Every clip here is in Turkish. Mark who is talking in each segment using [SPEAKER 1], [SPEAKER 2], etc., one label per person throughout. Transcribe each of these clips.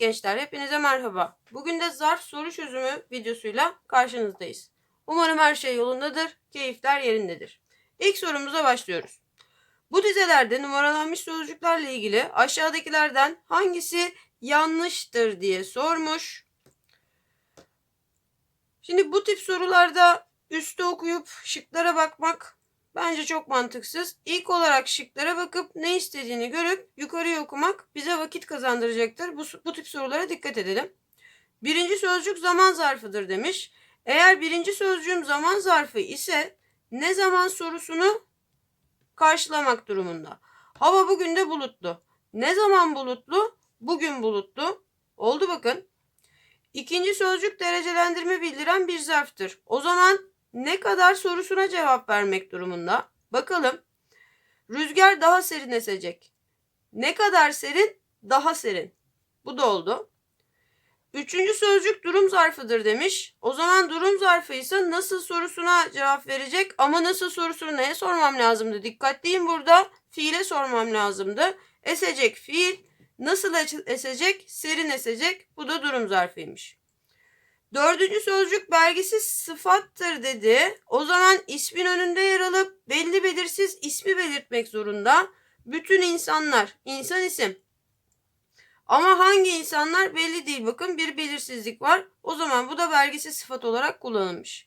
[SPEAKER 1] gençler, hepinize merhaba. Bugün de zarf soru çözümü videosuyla karşınızdayız. Umarım her şey yolundadır, keyifler yerindedir. İlk sorumuza başlıyoruz. Bu dizelerde numaralanmış sözcüklerle ilgili aşağıdakilerden hangisi yanlıştır diye sormuş. Şimdi bu tip sorularda üstü okuyup şıklara bakmak bence çok mantıksız. İlk olarak şıklara bakıp ne istediğini görüp yukarıya okumak bize vakit kazandıracaktır. Bu, bu tip sorulara dikkat edelim. Birinci sözcük zaman zarfıdır demiş. Eğer birinci sözcüğüm zaman zarfı ise ne zaman sorusunu karşılamak durumunda. Hava bugün de bulutlu. Ne zaman bulutlu? Bugün bulutlu. Oldu bakın. İkinci sözcük derecelendirme bildiren bir zarftır. O zaman ne kadar sorusuna cevap vermek durumunda. Bakalım. Rüzgar daha serin esecek. Ne kadar serin? Daha serin. Bu da oldu. Üçüncü sözcük durum zarfıdır demiş. O zaman durum zarfı ise nasıl sorusuna cevap verecek ama nasıl sorusunu neye sormam lazımdı? Dikkatliyim burada. Fiile sormam lazımdı. Esecek fiil. Nasıl esecek? Serin esecek. Bu da durum zarfıymış. Dördüncü sözcük belgisiz sıfattır dedi. O zaman ismin önünde yer alıp belli belirsiz ismi belirtmek zorunda. Bütün insanlar, insan isim. Ama hangi insanlar belli değil. Bakın bir belirsizlik var. O zaman bu da belgisiz sıfat olarak kullanılmış.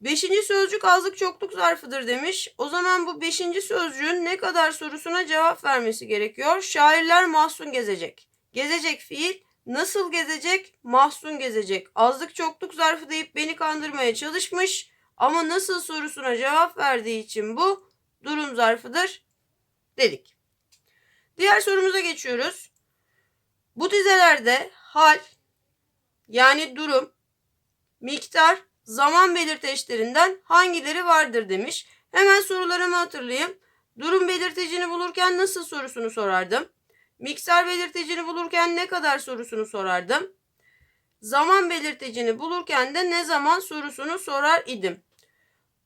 [SPEAKER 1] Beşinci sözcük azlık çokluk zarfıdır demiş. O zaman bu beşinci sözcüğün ne kadar sorusuna cevap vermesi gerekiyor. Şairler mahzun gezecek. Gezecek fiil nasıl gezecek? Mahzun gezecek. Azlık çokluk zarfı deyip beni kandırmaya çalışmış. Ama nasıl sorusuna cevap verdiği için bu durum zarfıdır dedik. Diğer sorumuza geçiyoruz. Bu dizelerde hal yani durum, miktar, zaman belirteçlerinden hangileri vardır demiş. Hemen sorularımı hatırlayayım. Durum belirtecini bulurken nasıl sorusunu sorardım. Miktar belirtecini bulurken ne kadar sorusunu sorardım. Zaman belirtecini bulurken de ne zaman sorusunu sorar idim.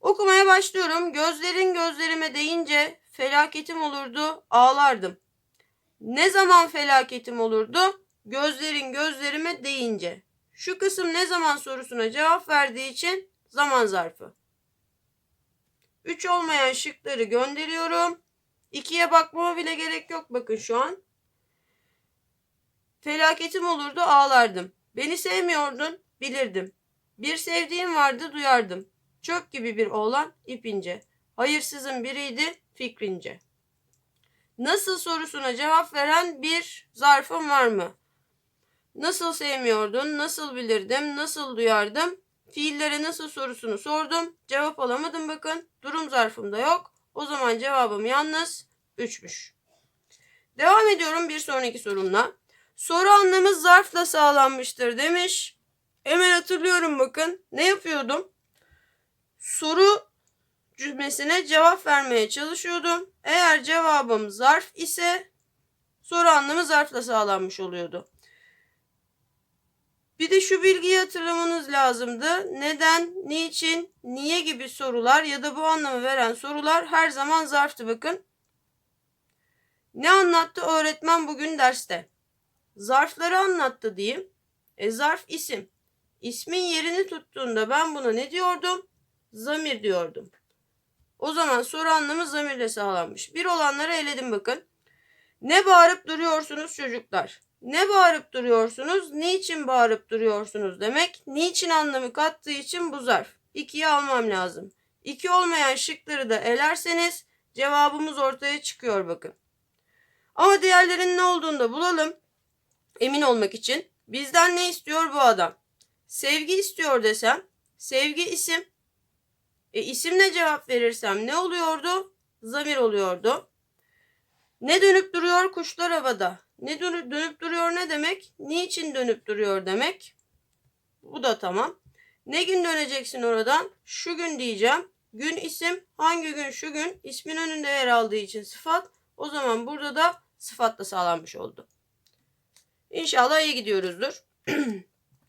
[SPEAKER 1] Okumaya başlıyorum. Gözlerin gözlerime deyince felaketim olurdu, ağlardım. Ne zaman felaketim olurdu? Gözlerin gözlerime deyince. Şu kısım ne zaman sorusuna cevap verdiği için zaman zarfı. 3 olmayan şıkları gönderiyorum. 2'ye bakmama bile gerek yok bakın şu an. Felaketim olurdu ağlardım. Beni sevmiyordun bilirdim. Bir sevdiğim vardı duyardım. Çöp gibi bir oğlan ipince. Hayırsızın biriydi fikrince. Nasıl sorusuna cevap veren bir zarfım var mı? Nasıl sevmiyordun? Nasıl bilirdim? Nasıl duyardım? Fiillere nasıl sorusunu sordum. Cevap alamadım bakın. Durum zarfımda yok. O zaman cevabım yalnız 3'müş. Devam ediyorum bir sonraki sorumla. Soru anlamı zarfla sağlanmıştır demiş. Hemen hatırlıyorum bakın. Ne yapıyordum? Soru cümlesine cevap vermeye çalışıyordum. Eğer cevabım zarf ise soru anlamı zarfla sağlanmış oluyordu. Bir de şu bilgiyi hatırlamanız lazımdı. Neden, niçin, niye gibi sorular ya da bu anlamı veren sorular her zaman zarftı bakın. Ne anlattı öğretmen bugün derste? Zarfları anlattı diyeyim. E zarf isim. İsmin yerini tuttuğunda ben buna ne diyordum? Zamir diyordum. O zaman soru anlamı zamirle sağlanmış. Bir olanları eledim bakın. Ne bağırıp duruyorsunuz çocuklar? Ne bağırıp duruyorsunuz? Niçin bağırıp duruyorsunuz demek. Niçin anlamı kattığı için bu zarf. İkiye almam lazım. İki olmayan şıkları da elerseniz cevabımız ortaya çıkıyor bakın. Ama diğerlerinin ne olduğunu da bulalım. Emin olmak için. Bizden ne istiyor bu adam? Sevgi istiyor desem. Sevgi isim. E, isimle cevap verirsem ne oluyordu? Zamir oluyordu. Ne dönüp duruyor kuşlar havada? Ne dönüp, dönüp duruyor ne demek? Niçin dönüp duruyor demek? Bu da tamam. Ne gün döneceksin oradan? Şu gün diyeceğim. Gün isim. Hangi gün? Şu gün. İsmin önünde yer aldığı için sıfat. O zaman burada da sıfatla sağlanmış oldu. İnşallah iyi gidiyoruzdur.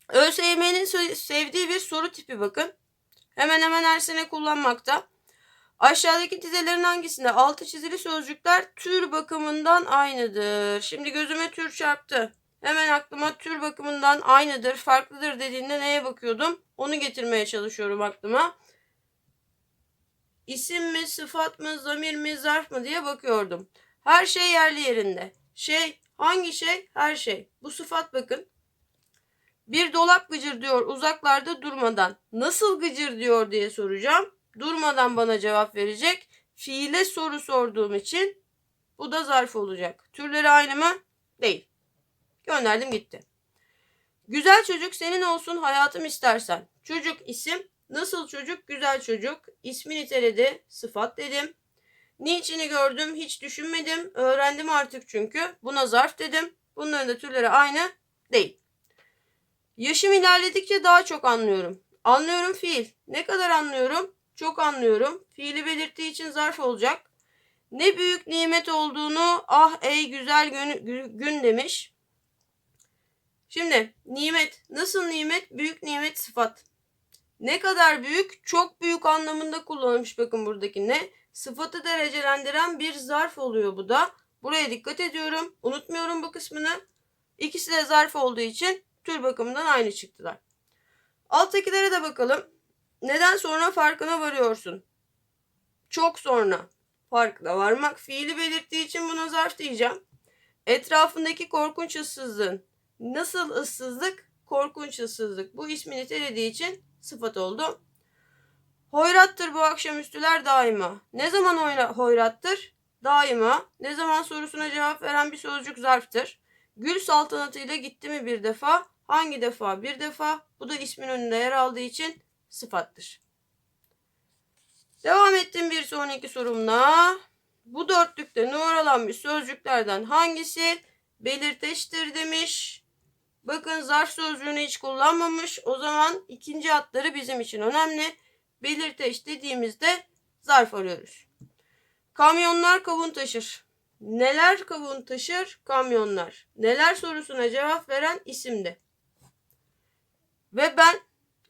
[SPEAKER 1] ÖSYM'nin sevdiği bir soru tipi bakın. Hemen hemen her sene kullanmakta. Aşağıdaki dizelerin hangisinde altı çizili sözcükler tür bakımından aynıdır? Şimdi gözüme tür çarptı. Hemen aklıma tür bakımından aynıdır, farklıdır dediğinde neye bakıyordum? Onu getirmeye çalışıyorum aklıma. İsim mi, sıfat mı, zamir mi, zarf mı diye bakıyordum. Her şey yerli yerinde. Şey, hangi şey? Her şey. Bu sıfat bakın. Bir dolap gıcır diyor uzaklarda durmadan. Nasıl gıcır diyor diye soracağım. Durmadan bana cevap verecek. Fiile soru sorduğum için bu da zarf olacak. Türleri aynı mı? Değil. Gönderdim gitti. Güzel çocuk senin olsun hayatım istersen. Çocuk isim. Nasıl çocuk? Güzel çocuk. İsmi niteledi. Sıfat dedim. Niçini gördüm? Hiç düşünmedim. Öğrendim artık çünkü. Buna zarf dedim. Bunların da türleri aynı değil. Yaşım ilerledikçe daha çok anlıyorum. Anlıyorum fiil. Ne kadar anlıyorum? Çok anlıyorum. Fiili belirttiği için zarf olacak. Ne büyük nimet olduğunu ah ey güzel gün, gün demiş. Şimdi nimet nasıl nimet? Büyük nimet sıfat. Ne kadar büyük? Çok büyük anlamında kullanılmış bakın buradaki ne? Sıfatı derecelendiren bir zarf oluyor bu da. Buraya dikkat ediyorum. Unutmuyorum bu kısmını. İkisi de zarf olduğu için tür bakımından aynı çıktılar. Alttakilere de bakalım. Neden sonra farkına varıyorsun? Çok sonra farkına varmak fiili belirttiği için buna zarf diyeceğim. Etrafındaki korkunç ıssızlığın. Nasıl ıssızlık? Korkunç ıssızlık. Bu ismi nitelediği için sıfat oldu. Hoyrattır bu akşamüstüler daima. Ne zaman hoyrattır? Daima. Ne zaman sorusuna cevap veren bir sözcük zarftır. Gül saltanatıyla gitti mi bir defa? Hangi defa? Bir defa. Bu da ismin önünde yer aldığı için sıfattır. Devam ettim bir sonraki sorumla. Bu dörtlükte numaralanmış sözcüklerden hangisi belirteçtir demiş. Bakın zarf sözcüğünü hiç kullanmamış. O zaman ikinci hatları bizim için önemli. Belirteç dediğimizde zarf arıyoruz. Kamyonlar kavun taşır. Neler kavun taşır? Kamyonlar. Neler sorusuna cevap veren isimdi. Ve ben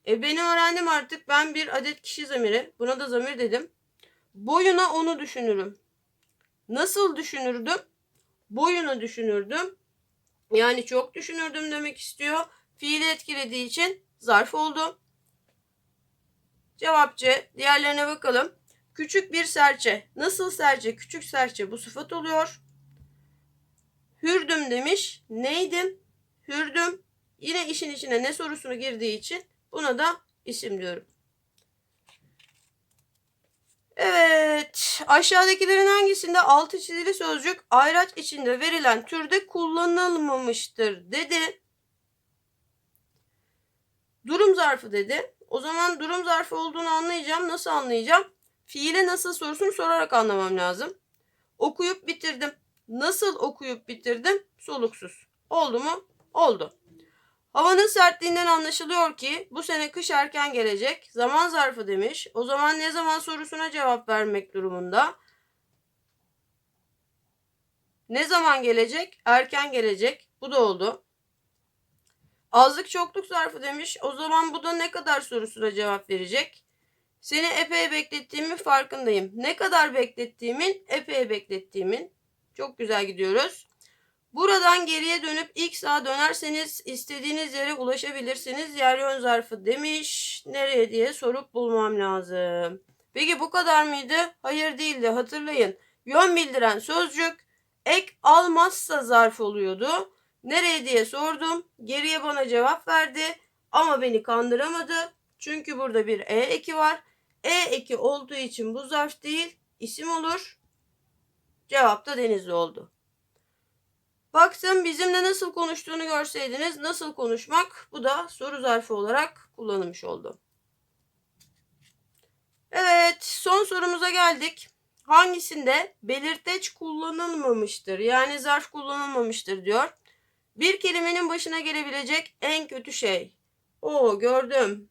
[SPEAKER 1] e beni öğrendim artık. Ben bir adet kişi zamiri. Buna da zamir dedim. Boyuna onu düşünürüm. Nasıl düşünürdüm? Boyunu düşünürdüm. Yani çok düşünürdüm demek istiyor. Fiili etkilediği için zarf oldu. Cevap C. Diğerlerine bakalım. Küçük bir serçe. Nasıl serçe? Küçük serçe. Bu sıfat oluyor. Hürdüm demiş. Neydim? Hürdüm. Yine işin içine ne sorusunu girdiği için buna da isim diyorum. Evet. Aşağıdakilerin hangisinde altı çizili sözcük ayraç içinde verilen türde kullanılmamıştır dedi. Durum zarfı dedi. O zaman durum zarfı olduğunu anlayacağım. Nasıl anlayacağım? Fiile nasıl sorusunu sorarak anlamam lazım. Okuyup bitirdim. Nasıl okuyup bitirdim? Soluksuz. Oldu mu? Oldu. Havanın sertliğinden anlaşılıyor ki bu sene kış erken gelecek. Zaman zarfı demiş. O zaman ne zaman sorusuna cevap vermek durumunda. Ne zaman gelecek? Erken gelecek. Bu da oldu. Azlık çokluk zarfı demiş. O zaman bu da ne kadar sorusuna cevap verecek. Seni epey beklettiğimin farkındayım. Ne kadar beklettiğimin, epey beklettiğimin. Çok güzel gidiyoruz. Buradan geriye dönüp ilk sağa dönerseniz istediğiniz yere ulaşabilirsiniz. Yer yön zarfı demiş. Nereye diye sorup bulmam lazım. Peki bu kadar mıydı? Hayır değildi. Hatırlayın. Yön bildiren sözcük ek almazsa zarf oluyordu. Nereye diye sordum. Geriye bana cevap verdi. Ama beni kandıramadı. Çünkü burada bir e eki var. E eki olduğu için bu zarf değil, isim olur. Cevap da Denizli oldu. Baktım bizimle nasıl konuştuğunu görseydiniz nasıl konuşmak bu da soru zarfı olarak kullanılmış oldu. Evet son sorumuza geldik. Hangisinde belirteç kullanılmamıştır yani zarf kullanılmamıştır diyor. Bir kelimenin başına gelebilecek en kötü şey. O gördüm.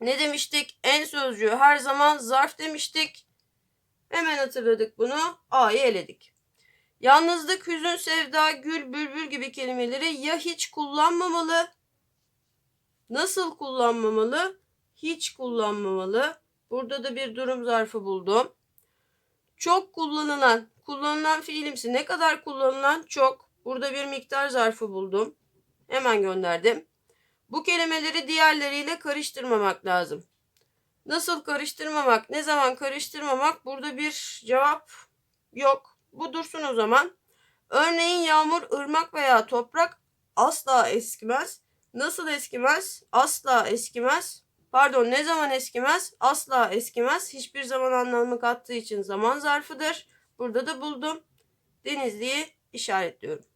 [SPEAKER 1] Ne demiştik? En sözcüğü her zaman zarf demiştik. Hemen hatırladık bunu. A'yı eledik. Yalnızlık, hüzün, sevda, gül, bülbül gibi kelimeleri ya hiç kullanmamalı. Nasıl kullanmamalı? Hiç kullanmamalı. Burada da bir durum zarfı buldum. Çok kullanılan, kullanılan fiilimsi ne kadar kullanılan çok. Burada bir miktar zarfı buldum. Hemen gönderdim. Bu kelimeleri diğerleriyle karıştırmamak lazım. Nasıl karıştırmamak, ne zaman karıştırmamak? Burada bir cevap yok. Bu dursun o zaman. Örneğin yağmur, ırmak veya toprak asla eskimez. Nasıl eskimez? Asla eskimez. Pardon ne zaman eskimez? Asla eskimez. Hiçbir zaman anlamı kattığı için zaman zarfıdır. Burada da buldum. Denizli'yi işaretliyorum.